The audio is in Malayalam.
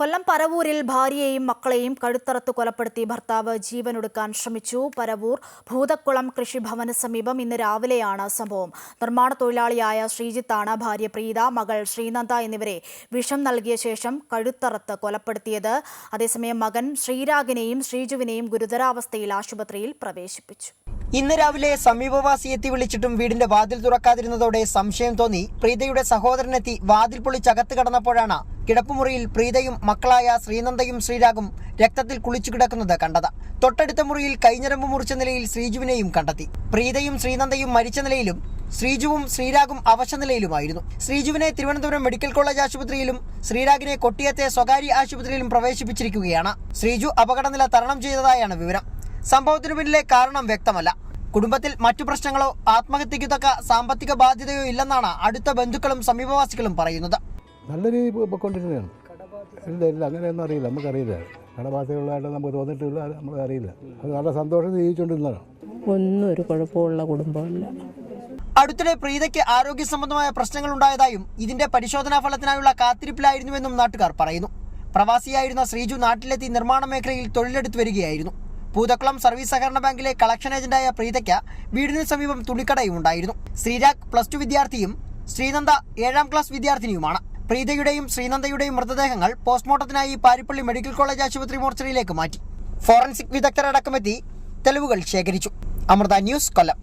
കൊല്ലം പരവൂരിൽ ഭാര്യയെയും മക്കളെയും കഴുത്തറത്ത് കൊലപ്പെടുത്തി ഭർത്താവ് ജീവനൊടുക്കാൻ ശ്രമിച്ചു. പരവൂർ ഭൂതക്കുളം കൃഷിഭവന് സമീപം ഇന്ന് രാവിലെയാണ് സംഭവം. നിർമ്മാണ തൊഴിലാളിയായ ശ്രീജിത്താണ് ഭാര്യ പ്രീത മകൾ ശ്രീനന്ദ എന്നിവരെ വിഷം നൽകിയ ശേഷം കഴുത്തറത്ത് കൊലപ്പെടുത്തിയത്. അതേസമയം മകൻ ശ്രീരാഗിനെയും ശ്രീജുവിനെയും ഗുരുതരാവസ്ഥയിൽ ആശുപത്രിയിൽ പ്രവേശിപ്പിച്ചു. ഇന്ന് രാവിലെ സമീപവാസി എത്തി വിളിച്ചിട്ടും വീടിന്റെ വാതിൽ തുറക്കാതിരുന്നതോടെ സംശയം തോന്നി. പ്രീതയുടെ സഹോദരനെത്തി വാതിൽ പൊളിച്ചകത്ത് കടന്നപ്പോഴാണ് കിടപ്പുമുറിയിൽ പ്രീതയും മക്കളായ ശ്രീനന്ദയും ശ്രീരാഗും രക്തത്തിൽ കുളിച്ചു കിടക്കുന്നത് കണ്ടത്. തൊട്ടടുത്ത മുറിയിൽ കൈഞ്ഞരമ്പ് മുറിച്ച നിലയിൽ ശ്രീജുവിനെയും കണ്ടെത്തി. പ്രീതയും ശ്രീനന്ദയും മരിച്ച നിലയിലും ശ്രീജുവും ശ്രീരാഗും അവശ നിലയിലുമായിരുന്നു. ശ്രീജുവിനെ തിരുവനന്തപുരം മെഡിക്കൽ കോളേജ് ആശുപത്രിയിലും ശ്രീരാഗിനെ കൊട്ടിയത്തെ സ്വകാര്യ ആശുപത്രിയിലും പ്രവേശിപ്പിച്ചിരിക്കുകയാണ്. ശ്രീജു അപകടനില തരണം ചെയ്തതായാണ് വിവരം. സംഭവത്തിനു പിന്നിലെ കാരണം വ്യക്തമല്ല. കുടുംബത്തിൽ മറ്റു പ്രശ്നങ്ങളോ ആത്മഹത്യയ്ക്കു തക്ക സാമ്പത്തിക ബാധ്യതയോ ഇല്ലെന്നാണ് അടുത്ത ബന്ധുക്കളും സമീപവാസികളും പറയുന്നത്. നല്ല രീതിയിൽ പോയിക്കൊണ്ടിരുന്നതാണ് ഇല്ല ഇല്ല അങ്ങനെയൊന്നും അറിയില്ല നമുക്കറിയില്ല. കടബാധ്യതകളായിട്ട് നമുക്ക് തോന്നിയിട്ടില്ല നമുക്ക് അറിയില്ല അത് നല്ല സന്തോഷം ജീവിച്ചുകൊണ്ടിരുന്നതാണ്. ഒന്നും ഒരു കുഴപ്പമുള്ള കുടുംബമല്ല. അടുത്തിടെ പ്രീതയ്ക്ക് ആരോഗ്യ സംബന്ധമായ പ്രശ്നങ്ങൾ ഉണ്ടായതായും ഇതിന്റെ പരിശോധനാ ഫലത്തിനായുള്ള കാത്തിരിപ്പിലായിരുന്നുവെന്നും നാട്ടുകാർ പറയുന്നു. പ്രവാസിയായിരുന്ന ശ്രീജു നാട്ടിലെത്തി നിർമ്മാണ മേഖലയിൽ തൊഴിലെടുത്തു വരികയായിരുന്നു. പൂതക്കുളം സർവീസ് സഹകരണ ബാങ്കിലെ കളക്ഷൻ ഏജന്റായ പ്രീതയ്ക്ക് വീടിന് സമീപം തുണിക്കടയും ഉണ്ടായിരുന്നു. ശ്രീരാഗ് പ്ലസ് ടു വിദ്യാർത്ഥിയും ശ്രീനന്ദ ഏഴാം ക്ലാസ് വിദ്യാർത്ഥിനിയുമാണ്. പ്രീതയുടെയും ശ്രീനന്ദയുടെയും മൃതദേഹങ്ങൾ പോസ്റ്റ്മോർട്ടത്തിനായി പാരിപ്പള്ളി മെഡിക്കൽ കോളേജ് ആശുപത്രി മോർച്ചറിയിലേക്ക് മാറ്റി. ഫോറൻസിക് വിദഗ്ധരടക്കമെത്തി തെളിവുകൾ ശേഖരിച്ചു. അമൃത ന്യൂസ് കൊല്ലം.